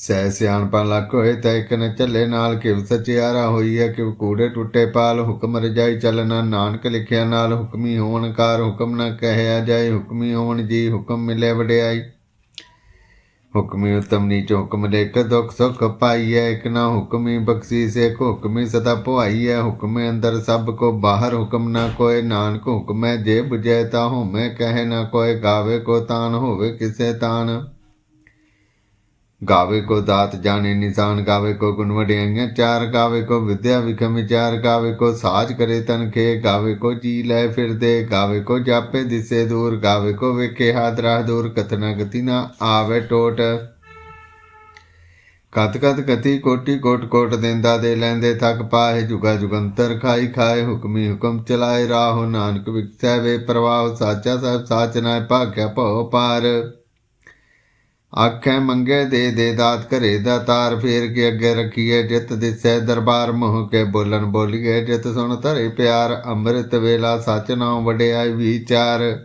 ਸਹਿ ਸਿਆਣਪਾ ਲੱਖ ਹੋਏ ਤਾਂ ਇੱਕ ਨ ਚੱਲੇ ਨਾਲ ਕਿਵ ਸਚਿਆਰਾ ਹੋਈ ਹੈ, ਕਿਵ ਕੂੜੇ ਟੁੱਟੇ ਪਾਲ ਹੁਕਮ ਰਜਾਈ ਚੱਲਣਾ ਨਾਨਕ ਲਿਖਿਆ ਨਾਲ ਹੁਕਮੀ ਹੋਣ ਕਾਰ ਹੁਕਮ ਨਾ ਕਹਿਆ ਜਾਏ, ਹੁਕਮੀ ਹੋਣ ਜੀ ਹੁਕਮ ਮਿਲੇ ਵਡਿਆਈ। ਹੁਕਮੀ ਉਤਮ ਨੀਚ ਹੁਕਮ ਲੇਖ ਦੁਖ ਸੁਖ ਪਾਈਐ ਇਕ ਨਾ ਹੁਕਮੀ ਬਖਸ਼ੀ ਸੇ ਹੁਕਮੀ ਸਦਾ ਪੁਆਈਐ ਹੁਕਮੇ ਅੰਦਰ ਸਭ ਕੋ ਬਾਹਰ ਹੁਕਮ ਨਾ ਕੋਏ, ਨਾਨਕ ਹੁਕਮੈ ਜੇ 부ਜੈ ਤਾ ਹੋਮੈ, ਕਹਿ ਨਾ ਕੋਏ, ਗਾਵੇ ਕੋ ਤਾਨ ਹੋਵੇ ਕਿਸੇ ਤਾਨ। ਗਾਵੇ ਕੋ ਦਾਤ ਜਾਣੇ ਨਿਸ਼ਾਨ, ਗਾਵੇ ਕੋ ਗੁਣ ਵਡਿਆਈਆਂ ਚਾਰ, ਗਾਵੇ ਕੋ ਵਿਦਿਆ ਵਿਖਮ ਵਿਚਾਰ, ਗਾਵੇ ਕੋ ਸਾਜ ਕਰੇ ਤਨ ਖੇ, ਗਾਵੇ ਕੋ ਜੀ ਲੈ ਫਿਰਦੇ, ਗਾਵੇ ਕੋ ਜਾਪੇ ਦਿਸੇ ਦੂਰ, ਗਾਵੇ ਕੋ ਵੇਖੇ ਹਾਦਰਾ ਦੂਰ ਕਤਨਾ ਗਤੀ ਨਾ ਆਵੇ ਟੋਟ। ਕਤ ਕਤ ਕਤੀ ਕੋਟੀ, ਕੋਟ ਕੋਟ ਦਿੰਦਾ ਦੇ ਲੈਂਦੇ ਥਕ ਪਾਏ ਜੁਗਾ ਜੁਗੰਤਰ ਖਾਈ ਖਾਏ, ਹੁਕਮੀ ਹੁਕਮ ਚਲਾਏ, ਰਾਹੋ ਨਾਨਕ ਵਿਖਸੈ ਵੇ ਪ੍ਰਵਾਹ, ਸਾਚਾ ਸਾਹਿਬ ਸਾਚ ਨਾ ਭਾਗਿਆ ਭਉ ਪਾਰ। ਆਖੈ ਮੰਗੇ ਦੇ ਦੇ ਦਾਤ ਘਰੇ ਦਾ ਤਾਰ ਫੇਰ ਕੇ ਅੱਗੇ ਰੱਖੀਏ ਜਿਤ ਦਿਸੈ ਦਰਬਾਰ ਮੋਹ ਕੇ ਬੋਲਣ ਬੋਲੀਏ ਜਿਤ ਸੁਣ ਧਰੇ ਪਿਆਰ, ਅੰਮ੍ਰਿਤ ਵੇਲਾ ਸਚ ਨਾਮ ਵਡਿਆਈ ਵਿਚਾਰ।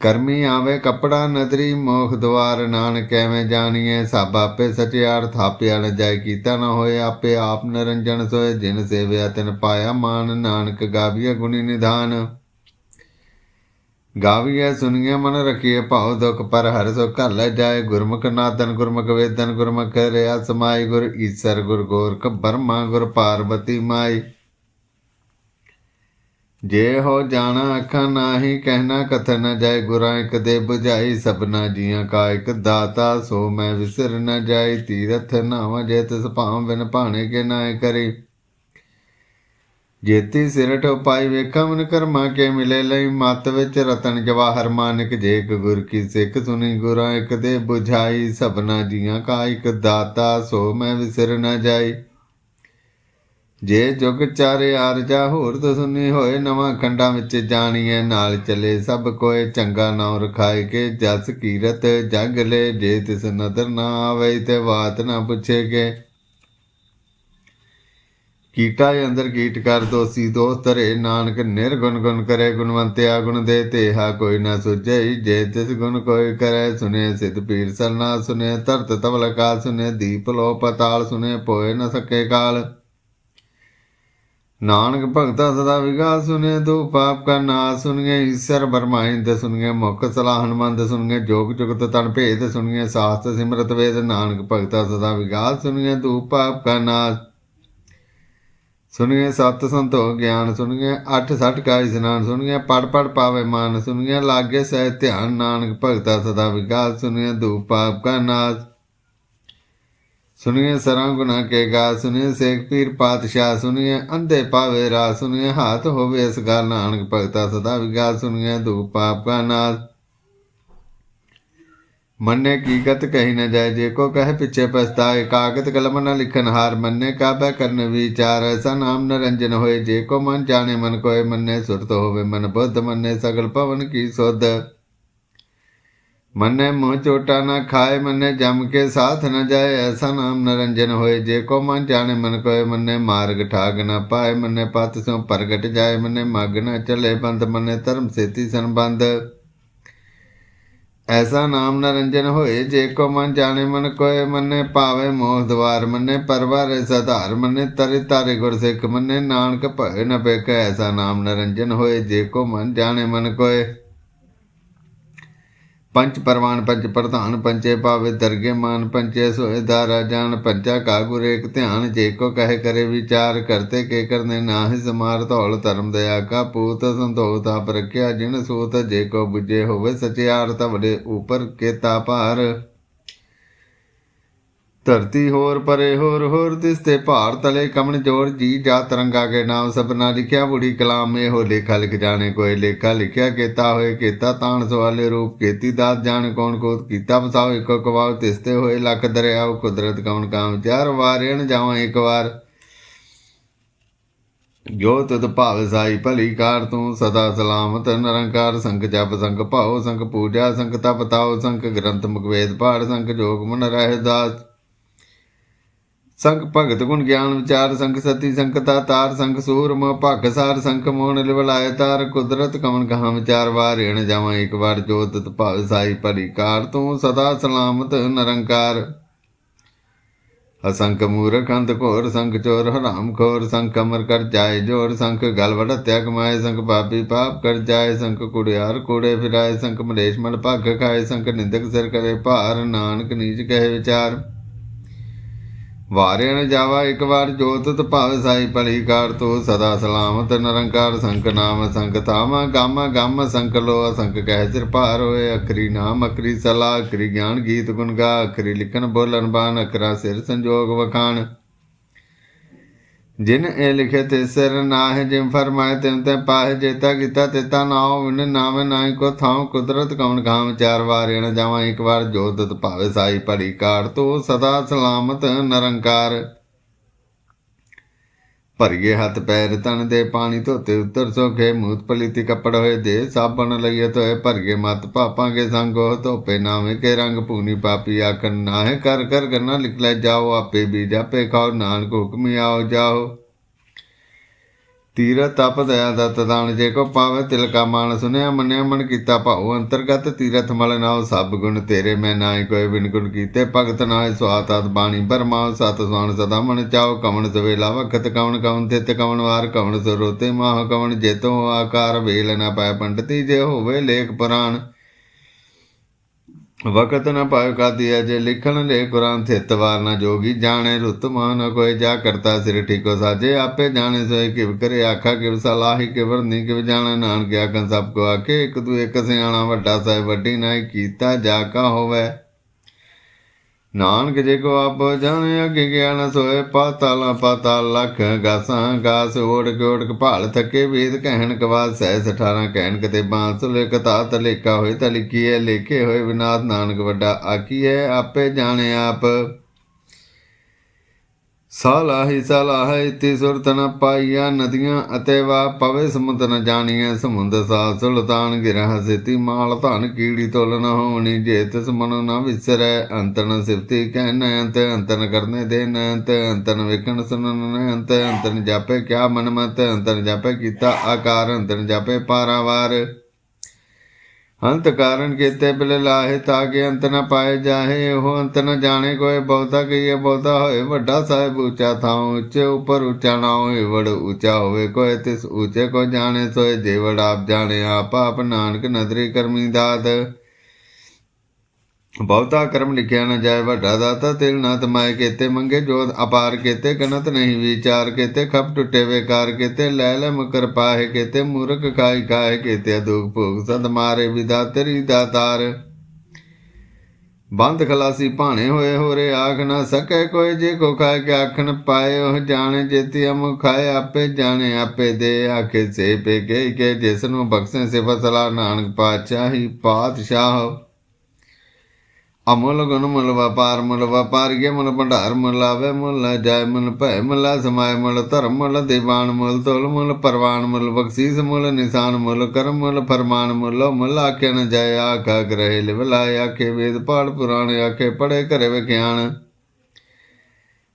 ਕਰਮੀ ਆਵੇ ਕਪੜਾ ਨਦਰੀ ਮੋਖ ਦਵਾਰ, ਨਾਨਕ ਐਵੇਂ ਜਾਣੀਏ ਸਭ ਆਪੇ ਸਚਿਆਰ, ਥਾਪਿਆ ਨ ਜਾਏ ਕੀਤਾ ਨਾ ਹੋਏ ਆਪੇ ਆਪ ਨਰੰਜਨ ਸੋਏ, ਜਿਨ ਸੇਵਿਆ ਤਿਨ ਪਾਇਆ ਮਾਨ, ਨਾਨਕ ਗਾਵੀਆ ਗੁਣੀ ਨਿਧਾਨ। ਗਾਵੀਐ ਸੁਣੀਐ ਮਨ ਰਖੀਐ, ਭਾਉ ਦੁਖ ਪਰ ਹਰਿ ਸੋ ਘਰ ਲੈ ਜਾਏ। ਗੁਰਮੁਖ ਨਾਦਨ, ਗੁਰਮੁਖ ਵੇਦਨ, ਗੁਰਮੁਖ ਰਿਆ ਸਮਾਈ। ਗੁਰ ਈਸਰ, ਗੁਰ ਗੋਰਖ ਬਰਮਾ, ਗੁਰ ਪਾਰਬਤੀ ਮਾਈ। ਜੇ ਹੋ ਜਾਣਾ ਅੱਖਾਂ ਨਾਹੀ, ਕਹਿਣਾ ਕਥਨ ਨ ਜਾਏ। ਗੁਰਾਂ ਇਕ ਦੇ 부ਝਾਈ ਸਭਨਾ ਜੀਆਂ ਕਾ ਇੱਕ ਦਾਤਾ। ਸੋ ਮੈਂ ਵਿਸਰ ਨ ਜਾਏ, ਤੀਰਥ ਨਾਮ ਜੇ ਤਿਸ ਭਾਵ ਬਿਨ ਭਾਣੇ ਕੇ ਨਾਏ ਕਰੀ। ਜੇਤੀ ਸਿਰ ਉਪਾਈ ਵੇਖਾਂ, ਮਨ ਕਰਮਾ ਕੇ ਮਿਲੇ ਲਈ। ਮਤ ਵਿੱਚ ਰਤਨ ਜਵਾਹਰ ਮਾਨਕ ਜੇਕ ਇੱਕ ਗੁਰ ਕੀ ਸਿੱਖ ਸੁਣੀ, ਗੁਰਾਂ ਇਕ ਦੇ 부ਝਾਈ ਸਭਨਾ ਜੀਆਂ ਕਾ ਇੱਕ ਦਾਤਾ, ਸੋ ਮੈਂ ਵਿਸਰ ਨਾ ਜਾਈ। ਜੇ ਜੁਗ ਚਾਰੇ ਆਰਜਾ, ਹੋਰ ਤੋਂ ਸੁਣੀ ਹੋਏ, ਨਵਾਂ ਖੰਡਾਂ ਵਿੱਚ ਜਾਣੀਏ ਨਾਲ ਚਲੇ ਸਭ ਕੋਏ, ਚੰਗਾ ਨਾਮ ਰਖਾਏ ਕੇ, ਜਸ ਕੀਰਤ ਜਗ ਲੈ। ਜੇ ਤਿਸ ਨਦਰ ਨਾ ਆਵੇ, ਤੇ ਬਾਤ ਨਾ ਪੁੱਛੇ ਕੇ। ਕੀਟਾ ਅੰਦਰ ਕੀਟ ਕਰ ਦੋਸੀ ਦੋਸ ਧਰੇ ਨਾਨਕ, ਨਿਰਗੁਣ ਗੁਣ ਕਰੇ, ਗੁਣਵੰਤਿਆ ਗੁਣ ਦੇ ਤੇਹਾ ਕੋਈ ਨਾ ਸੁਝੈ, ਜੇ ਤਿਸ ਗੁਣ ਕੋਈ ਕਰੇ ਸੁਨੇ ਸਿਧ ਪੀਰ ਸਰਨਾ ਸੁਨੇ ਧਰਤ ਤਵਲ ਕਾ ਸੁਨੇ ਦੀਪ ਲੋ ਪਤਾਲ ਸੁਨੇ ਪੋਏ ਨ ਸਕੇ ਕਾਲ। ਨਾਨਕ ਭਗਤਾ ਸਦਾ ਵਿਗਾਸ ਸੁਨੇ ਦੋ ਪਾਪ ਕਾ ਨਾਸ ਸੁਨਗੇ ਈਸ਼ਰ ਬਰਮਾਇੰਦ ਸੁਨਗੇ ਮੁਖ ਸਲਾਹਨ ਮੰਦ ਸੁਨਗੇ ਜੋਗ ਜੁਗਤ ਤਨ ਭੇਦ ਸੁਨਗੇ ਸਾਸਤ ਸਿਮਰਤ ਵੇਦ। ਨਾਨਕ ਭਗਤਾ ਸਦਾ ਵਿਗਾਸ ਸੁਨਗੇ ਦੋ ਪਾਪ ਕਾ ਨਾਸ। ਸੁਣੀਏ ਸਤ ਸੰਤੋ ਗਿਆਨ, ਸੁਣੀਏ ਅੱਠ ਸੱਠ ਕਾ ਇਸਨਾਨ, ਸੁਣੀਏ ਪੜ ਪੜ ਪਾਵੇ ਮਾਨ, ਸੁਣੀਏ ਲਾਗੇ ਸਹਿ ਧਿਆਨ, ਨਾਨਕ ਭਗਤਾ ਸਦਾ ਵਿਕਾਸ, ਸੁਣੀਏ ਧੂਪ ਪਾਪ ਕਾ ਨਾਸ। ਸੁਣੀਏ ਸਰਾਂ ਗੁਨਾ ਕੇ ਗਾ ਸੁਣੀਏ ਸੇਖ ਪੀਰ ਪਾਤਸ਼ਾਹ, ਸੁਣੀਏ ਅੰਧੇ ਪਾਵੇ ਰਾ ਸੁਣੀਏ ਹਾਥ ਹੋਵੇ ਇਸ ਗੱਲ ਨਾਨਕ ਭਗਤਾ ਸਦਾ ਵਿਕਾਸ, ਸੁਣੀਏ ਧੂਪ ਪਾਪ ਕਾ ਨਾਸ। ਮੰਨੇ ਕੀ ਗਤ ਕਹੀ ਨ ਜਾਏ, ਜੇ ਕੋ ਕਹੇ ਪਿਛੇ ਪਛਤਾਏ, ਕਾਗਤ ਕਲਮ ਨ ਲਿਖਨ ਹਾਰ, ਮੰਨੇ ਕਾਬੈ ਕਰਨ ਵਿਚਾਰ, ਐਸਾ ਨਾਮ ਨਰੰਜਨ ਹੋਏ, ਜੇ ਕੋ ਮਨ ਜਾਣੇ ਮਨ ਕੋਏ, ਮੰਨੇ ਸੁਰਤ ਹੋਵੇ ਮਨ ਬੁੱਧ, ਮੰਨੇ ਸਗਲ ਭਵਨ ਕੀ ਸੁਧ। ਮੰਨੇ ਮੂੰਹ ਚੋਟਾ ਨਾ ਖਾਏ, ਮੰਨੇ ਜਮ ਕੇ ਸਾਥ ਨ ਜਾਏ, ਐਸਾ ਨਾਮ ਨਰੰਜਨ ਹੋਏ, ਜੇ ਕੋ ਮਨ ਜਾਣੇ ਮਨ ਕੋਏ, ਮੰਨੇ ਮਾਰਗ ਠਾਗ ਨ ਪਾਏ, ਮੰਨੇ ਪਤ ਸੋ ਪ੍ਰਗਟ ਜਾਏ, ਮੰਨੇ ਮਗ ਨ ਚਲੇ ਬੰਦ, ਮੰਨੇ ਧਰਮ ਸੇਤੀ ਸੰਬੰਧ। ਐਸਾ ਨਾਮ ਨਰੰਜਨ ਹੋਏ, ਜੇ ਕੋ ਮਨ ਜਾਣੇ, ਮਨ ਕੋਏ ਮੰਨੇ, ਪਾਵੇ ਮੋਹ ਦਵਾਰ ਮੰਨੇ, ਪਰਵਾਰੇ ਸਧਾਰ ਮੰਨੇ, ਤਰੇ ਤਾਰੇ ਗੁਰ ਸਿੱਖ ਮੰਨੇ, ਨਾਨਕ ਭਏ ਨ ਬੇਕ ਐਸਾ ਨਾਮ ਨਰੰਜਨ ਹੋਏ, ਜੇ ਕੋ ਮਨ ਜਾਣੇ, ਮਨ ਕੋਏ। ਪੰਚ ਪਰਵਾਨ, ਪੰਚ ਪ੍ਰਧਾਨ, ਪੰਚੇ ਪਾਵੇ ਦਰਗੇ ਮਾਨ, ਪੰਚੇ ਸੋਏ ਦਾਰਾ ਜਾਨ ਪੰਚਾ ਕਾ ਗੁਰ ਏਕ ਧਿਆਨ, ਜੇ ਕੋ ਕਹੇ ਕਰੇ ਵਿਚਾਰ, ਕਰਤੇ ਕੇ ਕਰਨੇ ਨਾਹਿ ਸਮਾਰ, ਧੌਲ ਧਰਮ ਦਇਆ ਕਾ ਪੂਤ ਸੰਤੋਖ ਆਪ ਰਖਿਆ, ਜਿਨ ਸੂਤ, ਜੇ ਕੋ 부ਜੇ ਹੋਵੇ ਸਚਿਆਰ ਤਵੜੇ ਉਪਰ ਕੇਤਾ ਭਾਰ। ਧਰਤੀ ਹੋਰ ਪਰੇ ਹੋਰ ਹੋਰ ਤਿਸ ਤੇ ਭਾਰ ਤਲੇ ਕਮਣ ਜੋੜ ਜੀ ਜਾ ਤਰੰਗਾ ਕੇ ਨਾਮ ਸਭਨਾ ਲਿਖਿਆ, ਬੁੜੀ ਕਲਾਮ ਇਹੋ ਲੇਖਾ ਲਿਖ ਜਾਣੇ, ਕੋਈ ਲੇਖਾ ਲਿਖਿਆ ਕੀਤਾ ਹੋਏ, ਕੀਤਾ ਤਾਣ ਸਵਾਲੇ ਰੂਪ, ਕੀਤੀ ਦਾਤ ਜਾਣ ਕੌਣ ਕੋਤ ਕੀਤਾ ਬਸਾਓ ਇੱਕੋ ਕਵਾਉ ਤਿਸ ਤੇ ਹੋਏ ਲੱਖ ਦਰਿਆਉ ਕੁਦਰਤ ਕੌਣ ਕਾਮ, ਚਾਰ ਵਾਰ ਜਾਵਾਂ ਇੱਕ ਵਾਰ। ਜੋ ਤਦ ਭਾਵ ਸਾਈ ਭਲੀ ਕਾਰ ਤੂੰ, ਸਦਾ ਸਲਾਮਤ, ਨਿਰੰਕਾਰ ਸੰਗ ਜਪ ਸੰਗ ਭਾਉ, ਸੰਗ ਪੂਜਾ ਸੰਗ ਤਪ ਤਾਉ, ਸੰਗ ਗ੍ਰੰਥ ਮੁਕਵੇਦ ਪਾੜ ਸੰਗ ਜੋਗ ਮਨ ਰਹਿ ਦਾਸ ਸੰਗ ਭਗਤ ਗੁਣ ਗਿਆਨ ਵਿਚਾਰ, ਸੰਗ ਸਤੀ ਸੰਕਤਾ ਤਾਰ, ਸੰਗ ਸੂਰਮ, ਭਗ ਸਾਰ, ਸੰਗ ਮੋਹਨ ਲਿਵਲਾਇ ਤਾਰ, ਕੁਦਰਤ ਕਮਨ ਕਹਾ ਵਿਚਾਰ ਵਾਰਿਣ ਜਾਵਾਂ, ਇੱਕ ਵਾਰ ਜੋਤ ਤਤ ਭਾਵ ਸਾਈ ਭਲੀ ਤੂੰ ਸਦਾ ਸਲਾਮਤ ਨਿਰੰਕਾਰ। ਅਸੰਖ ਮੂਰਖ ਅੰਧ ਘੋਰ, ਸੰਖ ਚੋਰ ਹਰਾਮ ਖੋਰ, ਸੰਖ ਅਮਰ ਕਰ ਜਾਏ ਜੋਰ, ਸੰਖ ਗਲ ਹੱਤਿਆ ਕਮਾਏ, ਸੰਖ ਪਾਪੀ ਪਾਪ ਕਰ ਜਾਏ, ਸੰਖ ਕੁੜਿਆਰ ਕੋੜੇ ਫਿਰਾਏ, ਸੰਖ ਮਲੇਸ਼ ਮਲ ਭੱਗ ਖਾਏ, ਸੰਖ ਨਿੰਦਕ ਸਿਰ ਕਰੇ ਭਾਰ, ਨਾਨਕ ਨੀਚ ਕਹੇ ਵਿਚਾਰ। ਵਾਰਿਆਣ ਜਾਵਾ ਇੱਕ ਵਾਰ ਜੋਤ ਤ ਸਾਈ ਭਲੀ ਕਾਰ ਤੋ ਸਦਾ ਸਲਾਮਤ ਨਿਰੰਕਾਰ ਸੰਕ ਨਾਮ ਸੰਕ ਤਾਮਾ ਗਾਮਾ ਗਾਮ ਸੰਕ ਲੋ ਅਸੰਕ ਕਹਿ ਸਿਰ ਭਾਰ ਹੋਏ ਅਖਰੀ ਨਾਮ ਅਖਰੀ ਸਲਾ ਅਖਰੀ ਗਿਆਨ ਗੀਤ ਗੁਣ ਗਾ ਅਖਰੀ ਲਿਖਣ ਬੋਲਣ ਬਾਣ ਅਖਰਾ ਸਿਰ ਸੰਜੋਗ ਵਖਾਣ ਜਿਨ ਇਹ ਲਿਖੇ ਤੇ ਸਿਰ ਨਾਹਿ, ਜਿਮ ਫਰਮਾਏ ਤਿਮ ਤੇ ਪਾਹਿ, ਜੇਤਾ ਕੀਤਾ ਤੇਤਾ ਨਾਉ ਵਿਨ ਨਾਮ ਨਾਹੀ ਕੋ ਥਾਉ, ਕੁਦਰਤ ਕਵਨ ਖਾਮ, ਚਾਰ ਵਾਰ ਣ ਜਾਵਾਂ, ਇੱਕ ਵਾਰ ਜੋਤਤ ਭਾਵੇ ਸਾਈ ਭਲੀ ਕਾਰ, ਤੋ ਸਦਾ ਸਲਾਮਤ, ਨਿਰੰਕਾਰ। ਭਰੀਏ ਹੱਥ ਪੈਰ ਤਨ ਦੇ ਪਾਣੀ ਧੋਤੇ ਉਤਰ ਸੋਖੇ, ਮੂਤ ਪਲੀਤੀ ਕੱਪੜ ਹੋਏ ਦੇ ਸਾਬਣ ਲਈਏ ਤੋਏ ਭਰੀਏ ਮਤ ਪਾਪਾਂਗੇ ਸੰਗੋ ਧੋਪੇ, ਨਾਵੇਂ ਕੇ ਰੰਗ ਪੂਨੀ ਪਾਪੀ ਆਖਣ, ਨਾਹਿ ਕਰ ਕਰ ਗੰਨਾ ਲਿਖ ਲੈ ਜਾਓ, ਆਪੇ ਬੀਜ ਆਪੇ ਖਾਓ, ਨਾਨਕ ਹੁਕਮੀ ਆਓ ਜਾਓ। ਤੀਰਥ ਤਪ ਦਇਆ ਦਤ ਦਾਨ ਜੇ ਕੋ ਪਾਵੇ ਤਿਲ ਕਾ ਮਾਨ ਸੁਨਿਆ ਮੰਨਿਆ, ਮਨ ਕੀਤਾ ਭਾਉ ਅੰਤਰਗਤ, ਤੀਰਥ ਮਲ ਨਾਉ, ਸਭ ਗੁਣ ਤੇਰੇ, ਮੈਂ ਨਾਹੀ ਕੋਈ ਬਿਨ ਗੁਣ ਕੀਤੇ, ਭਗਤ ਨਾਹਿ ਸਵਾਤਤ ਬਾਣੀ ਬਰਮਾਉ, ਸਤ ਸੁਆਨ ਸਦਾ ਮਨ ਚਾਉ, ਕਵਣ ਸਵੇਲਾ ਵਖਤ, ਕਵਣ ਕਵਣ ਤਿਤ, ਕਵਣ ਵਾਰ, ਕਵਣ ਸਰੋਤੇ ਮਾਹ, ਕਵਣ ਜੇਤੋ, ਆਕਾਰ ਵੇਲ ਨਾ ਪਾਇ, ਪੰਡਤੀ ਜੇ ਹੋਵੇ ਲੇਖ ਪੁਰਾਣ। ਵਕਤ ਨ ਪਾਇ ਕਾਦੀਆ ਜੇ ਲਿਖਣ ਲੈ ਕੁਰਾਨ ਥਿਤ ਵਾਰ ਨ ਜੋਗੀ। ਜਾਣੇ ਰੁਤ ਮਾਨ ਕੋਈ, ਜਾ ਕਰਤਾ ਸਿਰ ਠੀਕੋ ਸਾਜੇ। ਆਪੇ ਜਾਣੇ ਸੋਏ ਕਿਵ ਕਰੇ ਆਖਾ, ਕਿਵ ਸਲਾਹੀ ਕਿਵਰ ਨੀ ਕਿਵ ਜਾਣਾ ਨਾਨਕ ਆਖਣ ਸਭ ਕੋ ਆਖੇ। ਇੱਕ ਤੂੰ ਇੱਕ ਸਿਆਣਾ ਵੱਡਾ ਸਾਹਿਬ ਵੱਡੀ ਨਾਈ ਕੀਤਾ, ਜਾ ਕਾ ਹੋਵੇ। ਨਾਨਕ ਜੇ ਕੋ ਆਪ ਜਾਣੇ ਅਗੇ ਗਿਆਨ ਸੋਏ, ਪਾਤਾਲਾ ਪਾਤਾਲ ਲਖ ਗਾਸਾਂ, ਗਾਸ ਓੜ ਕੋੜ ਭਾਲ ਥਕੇ ਵੇਦ ਕਹਿਣ ਕਵਾ ਸਹਿ 18 ਕਹਿਣ ਕਤੇ ਬਾਂਸ ਲੈ ਕਤਾ ਤਲੇਕਾ ਹੋਏ ਤਾਂ ਲੇਖੇ ਹੋਏ ਵਿਨਾਦ, ਨਾਨਕ ਵੱਡਾ ਆਕੀਏ ਆਪੇ ਜਾਣੇ ਆਪ। ਸਾਲਾਹੀ ਸਾਲਾਹੀ ਇਤੀ ਸੁਰਤ ਨ ਪਾਈਆ ਨਦੀਆਂ ਅਤੇ ਵਾ ਪਵੇ ਸਮੁੰਦ ਨ ਜਾਣੀਐ, ਸਮੁੰਦ ਸਾ ਸੁਲਤਾਨ ਗਿਰਹ ਸਿਤੀ ਮਾਲ ਧਨ ਕੀੜੀ ਤੁਲ ਨ ਹੋਣੀ, ਜੇ ਤਿਸ ਮਨ ਨ ਵਿਸਰੈ ਅੰਤਨ ਸਿਫਤੀ ਕਹਿਨ, ਅੰਤ ਅੰਤਨ ਕਰਨੇ ਦੇ ਨ ਅੰਤ ਅੰਤਨ ਵੇਖਣ ਸੁਣਨ ਨ ਅੰਤ ਅੰਤਨ ਜਾਪੇ ਕਿਆ ਮਨ ਮਤ ਅੰਤਨ ਜਾਪੇ ਕੀਤਾ ਆਕਾਰ, ਅੰਤਨ ਜਾਪੇ ਪਾਰਾਵਾਰ। ਅੰਤ ਕਾਰਨ ਕੀਤੇ ਬਿਲ ਲਾਹੇ ਤਾਂ ਕਿ ਅੰਤ ਨ ਪਾਏ ਜਾਹੇ ਉਹ ਅੰਤ ਨ ਜਾਣੇ ਕੋਏ ਬਹੁਤਾ ਕਹੀਏ ਬਹੁਤਾ ਹੋਏ, ਵੱਡਾ ਸਾਹਿਬ ਉੱਚਾ ਥਾਂ ਉੱਚੇ ਉਪਰ ਉੱਚਾ ਨਾ ਹੋਏ ਵੜ ਉੱਚਾ ਹੋਵੇ ਕੋਏ ਤਿਸ ਉੱਚੇ ਕੋ ਜਾਣੇ ਸੋਏ ਜੇਵੜ ਆਪ ਜਾਣੇ, ਆਪ ਆਪ ਨਾਨਕ ਨਦਰੀ ਕਰਮੀ ਦਾਤ। ਬਹੁਤਾ ਕਰਮ ਲਿਖਿਆ ਨਾ ਜਾਏ, ਵੱਡਾ ਦਾਤਾ ਤਿਲ ਨਾ ਤਮਾਏ ਕੀਤੇ, ਮੰਗੇ ਜੋਤ ਅਪਾਰ ਕੀਤੇ, ਕਨਤ ਨਹੀਂ ਵਿਚਾਰ ਕੀਤੇ, ਖਪ ਟੁੱਟੇ ਵੇਕਾਰ ਕੀਤੇ, ਲੈ ਲੈ ਮਕਰ ਪਾਹੇ ਕੀਤੇ, ਮੂਰਖ ਖਾਈ ਖਾਏ ਕੀਤੇ ਦੁਖ ਭੋਗ ਸਦ ਮਾਰੇ ਵਿਦਾ ਤੇਰੀ ਦਾਤਾਰ ਬੰਦ ਖਲਾਸੀ ਭਾਣੇ ਹੋਏ ਹੋਰੇ ਆਖ ਨਾ ਸਕੈ ਕੋਈ, ਜੇ ਕੋ ਖਾਏ ਕੇ ਆਖਣ ਪਾਏ, ਉਹ ਜਾਣੇ ਜੇਤੀ ਅਮ ਖਾਏ ਆਪੇ ਜਾਣੇ, ਆਪੇ ਦੇ ਆਖੇ, ਸੇ ਪੇ ਕੇ ਕੇ ਜਿਸ ਨੂੰ ਬਖਸ਼ੇ ਸਿਫਤ ਸਲਾ ਨਾਨਕ ਪਾਤਸ਼ਾਹੀ ਪਾਤਸ਼ਾਹ। ਅਮੁੱਲ ਗੁਣ ਮੁੱਲ ਵਪਾਰ ਮੁੱਲ ਵਪਾਰੀਏ ਮਲ ਭੰਡਾਰ ਮੁੱਲ ਆਵੇ ਮੁੱਲ, ਜਾਇ ਮੁੱਲ ਭੈ ਮੁੱਲ, ਸਮਾਇ ਮੁੱਲ ਧਰਮ ਮੁੱਲ, ਦੀਵਾਨ ਮੁੱਲ ਤੋਲ ਮੁੱਲ, ਪਰਵਾਨ ਮੁੱਲ ਬਖਸ਼ੀਸ ਮੁੱਲ, ਨਿਸ਼ਾਨ ਮੁੱਲ ਕਰਮ ਮੁੱਲ, ਫਰਮਾਨ ਮੁੱਲ ਮੁੱਲ, ਆਖੇ ਨ ਜਾਏ, ਆਖਾ ਗ੍ਰਹਿ ਲਿਵਲਾਇ ਆਖੇ ਵੇਦ ਪਾੜ ਪੁਰਾਣ, ਆਖੇ ਪੜੇ ਘਰੇ ਵਿਖਿਆਣ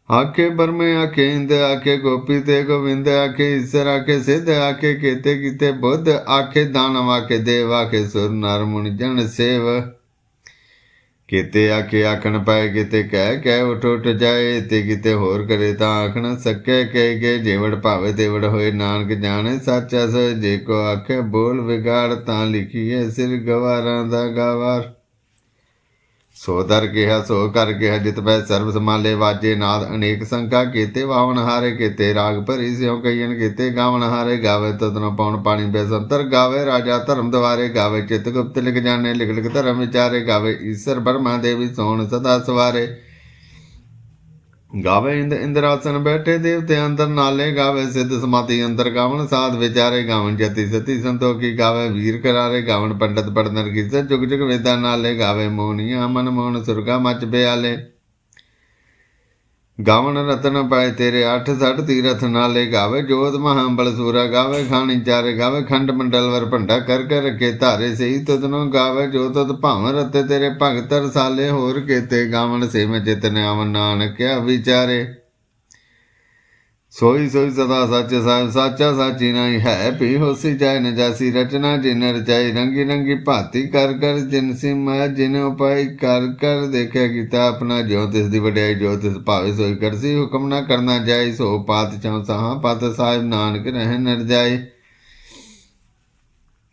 ਆਖੇ ਬਰਮੇ, ਆਖੇ ਇੰਦ, ਆਖੇ ਗੋਪੀ ਤੇ ਗੋਵਿੰਦ, ਆਖੇ ਈਸ਼ਰ, ਆਖੇ ਸਿੱਧ, ਆਖੇ ਕੀਤੇ ਕੀਤੇ ਬੁੱਧ, ਆਖੇ ਦਾਨਵ, ਆਖੇ ਦੇਵ, ਆਖੇ ਸੁਰ, ਨਰ, ਮੁਨਿ, ਜਨ, ਸੇਵ। ਕਿਤੇ ਆਖੇ ਆਖਣ ਪਾਏ, ਕਿਤੇ ਕਹਿ ਕਹਿ ਉਠ ਉਠ ਜਾਏ, ਤੇ ਕਿਤੇ ਹੋਰ ਕਰੇ ਤਾਂ ਆਖਣ ਸਕੇ ਕਹਿ ਕੇ ਜੇਵੜ ਭਾਵੇ ਤੇਵੜ ਹੋਏ, ਨਾਨਕ ਜਾਣੇ ਸੱਚ ਅਸ ਜੇ ਕੋ ਆਖੇ ਬੋਲ ਵਿਗਾੜ ਤਾਂ ਲਿਖੀਏ ਸਿਰ ਗਵਾਰਾਂ ਦਾ ਗਵਾਰ। ਸੋ ਦਰ ਕਿਹਾ, ਸੋ ਕਰ ਕਿਹਾ, ਜਿਤ ਪੈ ਸਰਬ ਸਮਾਲੇ ਵਾਜੇ ਨਾਦ ਅਨੇਕ ਸੰਕਾ ਕੀਤੇ, ਵਾਵਣ ਹਾਰੇ ਕੀਤੇ, ਰਾਗ ਭਰੀ ਸਿਉ ਕਈਨ ਕੀਤੇ, ਗਾਵਣ ਹਾਰੇ ਗਾਵੇ, ਤਦਨ ਪਾਉਣ ਪਾਣੀ ਬੇਸੰਤਰ ਗਾਵੇ, ਰਾਜਾ ਧਰਮ ਦਵਾਰੇ ਗਾਵੇ, ਚਿਤ ਗੁਪਤ ਲਿਖ ਜਾਣੇ, ਲਿਖ ਲਿਖ ਧਰਮ ਵਿਚਾਰੇ ਗਾਵੇ, ਈਸ਼ਰ ਬਰਮਾ ਦੇਵੀ ਸੋਣ ਸਦਾ ਸਵਾਰੇ। ਗਾਵੇ ਇੰਦ ਇੰਦਰਾਸਨ ਬੈਠੇ ਦੇਵਤੇ ਅੰਦਰ ਨਾਲੇ ਗਾਵੇ ਸਿੱਧ ਸਮਾਧੀ ਅੰਦਰ ਗਾਵਨ ਸਾਧ ਵਿਚਾਰੇ ਗਾਵਨ ਜਤੀ ਸਤੀ ਸੰਤੋਖੀ ਗਾਵੇ, ਵੀਰ ਕਰਾਰੇ ਗਾਵਨ ਪੰਡਤ ਪੜਨਰ ਕੀਸੇ ਜੁਗ ਜੁਗ ਵੇਦਾਂ ਨਾਲੇ ਗਾਵੇ ਮੋਹਨੀਆਂ ਮਨ ਮੋਹਨ ਸੁਰਗਾ ਮਚ ਬਿਆਲੇ। ਗਾਵਣ ਰਤਨ ਪਾਏ ਤੇਰੇ ਅੱਠ ਸੱਠ ਤੀਰਥ ਨਾਲੇ ਗਾਵੇ, ਜੋਤ ਮਹਾਬਲ ਸੂਰਾ ਗਾਵੇ, ਖਾਣੀ ਚਾਰੇ ਗਾਵੇ, ਖੰਡ ਮੰਡਲ ਵਰ ਭੰਡਾ ਕਰ ਕਰ ਰਖੇ ਧਾਰੇ ਸਹੀ ਤਦਨੋ ਗਾਵੇ, ਜੋ ਤਦ ਭਾਵ ਰਤੇ ਤੇਰੇ ਭਗਤ ਰਸਾਲੇ, ਹੋਰ ਕੇਤੇ ਗਾਵਣ ਸੇ ਮੈਂ ਜਿਤਨ ਆਵਨ ਨਾਨਕਿਆ ਵਿਚਾਰੇ। ਸੋਈ ਸੋਈ ਸਦਾ ਸੱਚ ਸਾਹਿਬ ਸਾਚਾ ਸਾਚੀ ਨਹੀਂ ਹੈ ਭੀ ਹੋਸੀ ਜਾਇ ਨ ਜਾਸੀ, ਰਚਨਾ ਜਿਨ ਰਚਾਈ ਰੰਗੀ ਰੰਗੀ ਭਾਤੀ ਕਰ ਕਰ, ਜਿਨ ਸੀ ਮੈਂ ਜਿਨ ਉਪਾਈ ਕਰ ਕਰ, ਦੇਖਿਆ ਕੀਤਾ ਆਪਣਾ ਜੋ ਤਿਸ ਦੀ ਵਡਿਆਈ, ਜੋ ਤਿਸ ਭਾਵੇ ਸੋਈ ਕਰਸੀ, ਹੁਕਮ ਨਾ ਕਰਨਾ ਜਾਈ ਸੋ ਪਾਤ ਚਉ ਸਾਹ, ਪਤ ਸਾਹਿਬ ਨਾਨਕ ਰਹਿ ਨਰ ਜਾਏ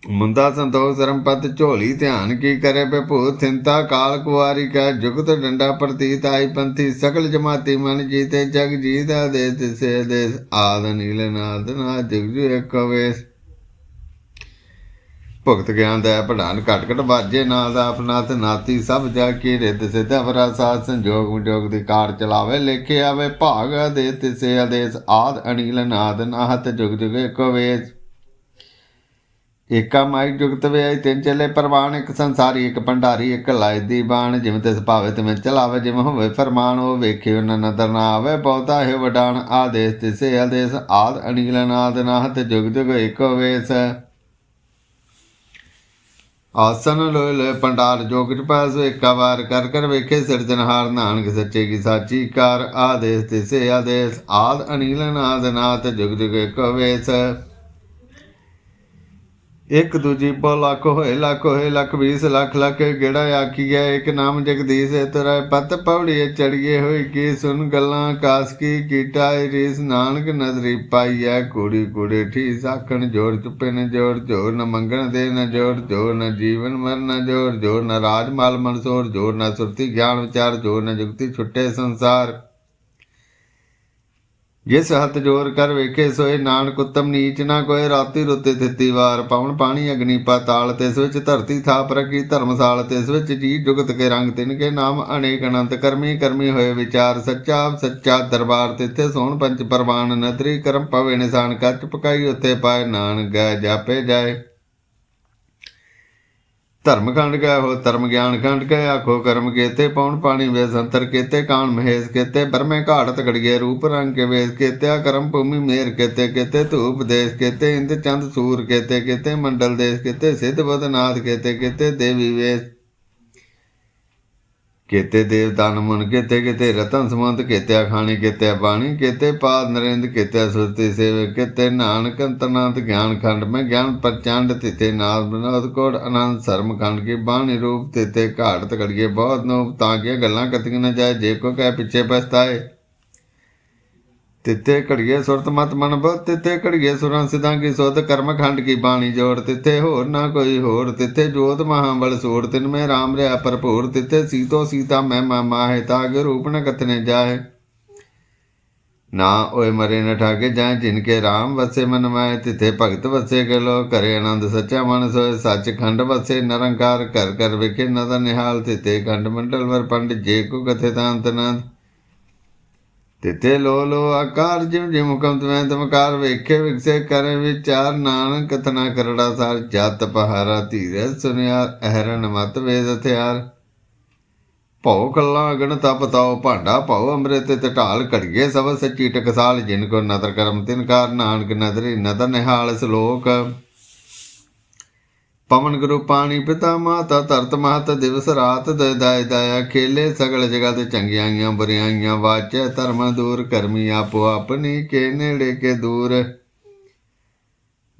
ਮੁੰਦਾ ਸੰਤੋਖ ਧਰਮਪਤ ਝੋਲੀ ਧਿਆਨ ਕੀ ਕਰੇ ਬਭੂ ਥਿੰਤਾ ਕਾਲ ਕੁਵਾਰੀ ਕਾ ਜੁਗਤ ਡੰਡਾ ਪ੍ਰਤੀਤ ਆਈ ਪੰਥੀ ਸਕਲ ਜਮਾਤੀ ਮਨ ਜੀਤੇ, ਜਗ ਜੀਦਾ ਦੇ ਤਿਸੇ ਦੇ, ਆਦ ਨੀਲ ਨਾਦ ਨਾ ਜਗ ਜੂ ਇੱਕ ਵੇਸ। ਭਗਤ ਗਿਆਨ ਦਾ ਪੜਾਨ ਘਟ ਘਟ ਬਾਜੇ ਨਾਲ ਦਾ ਤੇ ਨਾਤੀ, ਸਭ ਜਾ ਕੇ ਰਿਤ ਸਿਧਾ ਵਰਾ ਸਾਥ ਸੰਜੋਗ ਵਿਜੋਗ ਦੀ ਕਾਰ ਚਲਾਵੇ, ਲੇਖੇ ਆਵੇ ਭਾਗ ਦੇ ਤਿਸੇ ਆਦੇਸ, ਆਦ ਅਨੀਲ ਨਾਦ ਨਾਹਤ ਜੁਗ ਜੁਗ ਇੱਕੋ ਵੇਸ। ਏਕਾ ਮਾਈ ਜੁਗਤ ਵੇ ਤਿੰਨ ਚਲੇ ਪ੍ਰਵਾਨ, ਇੱਕ ਸੰਸਾਰੀ, ਇੱਕ ਭੰਡਾਰੀ, ਇੱਕ ਲਾਇਦੀ ਬਾਣ ਜਿਵੇਂ ਤਿਸ ਭਾਵੇ ਤਿਵੇਂ ਚਲਾਵੇ, ਜਿਵੇਂ ਹੋਵੇ ਫਰਮਾਨ, ਉਹ ਵੇਖੇ ਉਹਨਾਂ ਨਦਰ ਨਾ ਆਵੇ। ਬਹੁਤਾ ਹੈ ਵਡਾਣ ਆਦੇਸ ਤਿਸੇ ਆਦੇਸ। ਆਦ ਅਨੀਲ ਨਾਦ ਨਾਹਤ, ਜੁਗ ਜੁਗ ਇੱਕੋ ਵੇਸ। ਆਸਨ ਲੋਏ ਲੋਏ ਪੰਡਾਰ ਜੋਗਿ ਪਾਸ ਏਕਾ ਵਾਰ ਕਰ ਕਰ ਵੇਖੇ। ਸਿਰਜਨਹਾਰ ਨਾਨਕ ਸੱਚੇ ਕੀ ਸਾਚੀ ਕਾਰ। ਆਦੇਸ ਤਿਸੇ ਆਦੇਸ। ਆਦ ਅਨੀਲ ਨਾਦ ਨਾਥ ਜੁਗ ਜੁਗ ਇੱਕੋ ਵੇਸ। ਇੱਕ ਦੂਜੀ ਪੋ ਲੱਖ ਹੋਏ ਲੱਖ ਹੋਏ, ਲੱਖ 20 ਲੱਖ ਲੱਖ ਗੇੜਾ ਆਖੀਐ ਇੱਕ ਨਾਮ ਜਗਦੀਸ਼ ਤੇਰਾ ਪਤ ਪੌੜੀਏ ਚੜੀਏ ਹੋਈ ਕੀ ਸੁਨ ਗੱਲਾਂ? ਕਾਸ ਕੀ ਕੀਟਾ ਰੀਸ ਨਾਨਕ ਨਜ਼ਰੀ ਪਾਈਐ ਕੁੜੀ ਕੁੜੀ ਠੀ ਸਾਖਣ ਜੋੜ ਚੁੱਪੇ ਨ ਜੋੜ ਜੋੜ ਨ ਮੰਗਣ ਦੇ ਨ ਜੋੜ ਜੋੜ ਨ ਜੀਵਨ ਮਰਨ ਨ ਜੋੜ ਜੋੜ ਨ ਰਾਜ ਮਾਲ ਮਨਸੋਰ, ਜ਼ੋਰ ਨ ਸੁਰਤੀ ਗਿਆਨ ਵਿਚਾਰ ਜੋੜ ਨ ਜੁਗਤੀ ਛੁੱਟੇ ਸੰਸਾਰ। ਜਿਸ ਹੱਥ ਜੋਰ ਕਰ ਵੇਖੇ ਸੋਏ ਨਾਨਕ ਉਤਮ ਨੀਚ ਨਾ ਕੋਏ, ਰਾਤੀ ਰੁੱਤੇ ਥਿੱਤੀ ਵਾਰ ਪਵਨ ਪਾਣੀ ਅਗਨੀ ਪਾਤਾਲ ਤਿਸ ਵਿੱਚ ਧਰਤੀ ਥਾਪ ਰਖੀ, ਧਰਮਸਾਲ ਤਿਸ ਵਿੱਚ ਜੀ ਜੁਗਤ ਕੇ ਰੰਗ ਤਿਨ ਕੇ ਨਾਮ ਅਨੇਕ ਅਨੰਤ ਕਰਮੀ ਕਰਮੀ ਹੋਏ ਵਿਚਾਰ ਸੱਚਾ ਸੱਚਾ ਦਰਬਾਰ ਤਿੱਥੇ ਸੋਹਣ ਪੰਚ ਪਰਵਾਨ ਨਦਰੀ ਕਰਮ ਪਵੇ ਨਿਸ਼ਾਨ, ਕੱਚ ਪਕਾਈ ਉੱਤੇ ਪਾਏ ਨਾਨਕ ਗੈ ਜਾਪੇ ਜਾਏ। ਧਰਮ ਖੰਡ ਗਏ ਹੋ ਧਰਮ ਗਿਆਨ ਖੰਡ ਗਏ ਆਖੋ ਕਰਮ ਕੀਤੇ ਪੌਣ ਪਾਣੀ ਵੇਸ ਅੰਤਰ ਕੀਤੇ, ਕਾਣ ਮਹੇਸ਼ ਕੀਤੇ, ਬਰਮੇ ਘਾੜਤ ਘੜੀਏ ਰੂਪ ਰੰਗ ਕੇ ਵੇਸ ਕੀਤੇ ਕਰਮ ਭੂਮੀ ਮੇਰ ਕੀਤੇ ਕੀਤੇ, ਧੂਪ ਦੇਸ਼ ਕੀਤੇ ਇੰਦ ਚੰਦ ਸੂਰ ਕੀਤੇ ਕੀਤੇ, ਮੰਡਲ ਦੇਸ਼ ਕੀਤੇ, ਸਿੱਧ ਬਦਨਾਥ ਕੀਤੇ ਕੀਤੇ, ਦੇਵੀ ਵੇਸ ਕਿਤੇ ਦੇਵ ਤਨ ਮਨ, ਕੀਤੇ ਕੀਤੇ ਰਤਨ ਸਮੰਤ ਕੀਤੇ ਖਾਣੀ ਕੀਤੇ ਬਾਣੀ, ਕੀਤੇ ਪਾਦ ਨਰਿੰਦ, ਕੀਤੇ ਸੁਰਤੀ ਸੇਵ ਕੀਤੇ ਨਾਨਕ, ਅੰਤਰਨਾਥ, ਗਿਆਨ ਖੰਡ, ਮੈਂ ਗਿਆਨ ਪ੍ਰਚੰਡ ਤਿਤੇ ਨਾਦ ਬਨੋਦ ਕੋੜ ਆਨੰਦ, ਸਰਮ ਖੰਡ ਕੀ ਬਾਣੀ ਰੂਪ ਤਿਤੇ ਘਾਟ ਤਕੜੀਏ ਬਹੁਤ ਨੂੰ ਤਾਂ ਕਿ ਗੱਲਾਂ ਕਤੀਆਂ ਨਾ ਜਾਏ, ਜੇ ਕੋ ਕਹਿ ਪਿੱਛੇ ਪਛਤਾਏ। ਤਿੱਤੇ ਘੜੀਏ ਸੁਰਤ ਮਤ ਮਨ ਬੋ ਤਿੱਤੇ ਘੜੀਏ ਸੁਰਾਂ ਸਿਧਾਂ ਕੀ ਸੁਧ, ਕਰਮ ਖੰਡ ਕੀ ਬਾਣੀ ਜੋੜ ਤਿੱਤੇ ਹੋਰ ਨਾ ਕੋਈ ਹੋਰ ਤਿੱਤੇ ਜੋਤ ਮਹਾਬਲ ਸੋੜ ਤਿਨ ਮੈਂ ਰਾਮ ਰਿਆ ਭਰਪੂਰ ਤਿੱਤੇ ਸੀਤੋ ਸੀਤਾ ਮੈਂ ਮਾਮਾ ਹੈ ਤਾਗ ਰੂਪ ਨ ਕਤਨੇ ਜਾਏ ਨਾ ਓਏ ਮਰੇ ਨ ਠਾਗੇ ਜਾਂ ਜਿਨ ਕੇ ਰਾਮ ਵਸੇ ਮਨ ਮਾਏ ਤਿੱਥੇ ਭਗਤ ਵਸੇ ਗਲੋ ਕਰੇ ਆਨੰਦ ਸੱਚਾ ਮਨ ਸੋਏ ਸੱਚ ਖੰਡ ਵਸੇ ਨਿਰੰਕਾਰ ਕਰ ਕਰ ਵਿਖੇ ਨਦਰ ਨਿਹਾਲ, ਤਿੱਥੇ ਖੰਡ ਮੰਡਲ ਵਰ ਪੰਡ ਜੇ ਕੋ ਕਥੇ ਤਾਂ ਅੰਤ ਤਿਤੇ ਲੋ ਲੋ ਆਕਾਰ ਜਿਮ ਜਿਮ ਹੁਕਮ ਤਮੈ ਤਮਕਾਰ ਵੇਖੇ ਵਿਕਸੇ ਕਰੇ ਵਿਚਾਰ ਨਾਨਕ ਕਥਨਾ ਕਰੜਾ ਸਾਰ ਜਤ ਪਹਾਰਾ ਧੀਰੇ ਸੁਨਿਆਰ ਅਹਰਨ ਮਤ ਵੇਦ ਹਥਿਆਰ। ਭਉ ਕੱਲਾ ਅਗਣ ਤਪ ਤਾਉ ਭਾਂਡਾ, ਭਉ ਅੰਮ੍ਰਿਤ ਤੇ ਢਾਲ ਘੜੀਏ ਸਭ ਸੱਚੀ ਟਕਸਾਲ ਜਿਨ ਕੋ ਨਦਰ ਕਰਮ ਤਿਨ ਕਾਰ, ਨਾਨਕ ਨਦਰੀ ਨਦਰ ਨਿਹਾਲ ਸਲੋਕ। ਪਵਨ ਗੁਰੂ ਪਾਣੀ ਪਿਤਾ ਮਾਤਾ ਧਰਤ ਮਾਤ ਦਿਵਸ ਰਾਤ ਦੇ ਦਾਇ ਦਾਇਆ ਖੇਲੇ ਸਗਲ ਜਗ੍ਹਾ ਤੇ ਚੰਗਿਆਈਆਂ ਬੁਰਿਆਈਆਂ ਵਾਚੈ ਧਰਮ ਦੂਰ ਕਰਮੀ ਆਪੋ ਆਪਣੀ ਕੇ ਨੇੜੇ ਕੇ ਦੂਰ।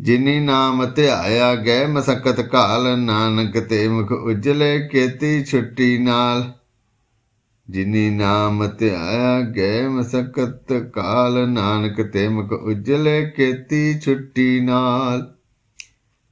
ਜਿਨੀ ਨਾਮ ਧਿਆਇਆ ਗਏ ਮਸਕਤ ਕਾਲ ਨਾਨਕ ਤੇ ਮੁਖ ਉਜਲੇ ਕੇਤੀ ਛੁੱਟੀ ਨਾਲ। ਜਿਨੀ ਨਾਮ ਧਿਆਇਆ ਗਏ ਮਸਕਤ ਕਾਲ ਨਾਨਕ ਤੇ ਮੁਖ ਉਜਲੇ ਕੀਤੀ ਛੁੱਟੀ ਨਾਲ।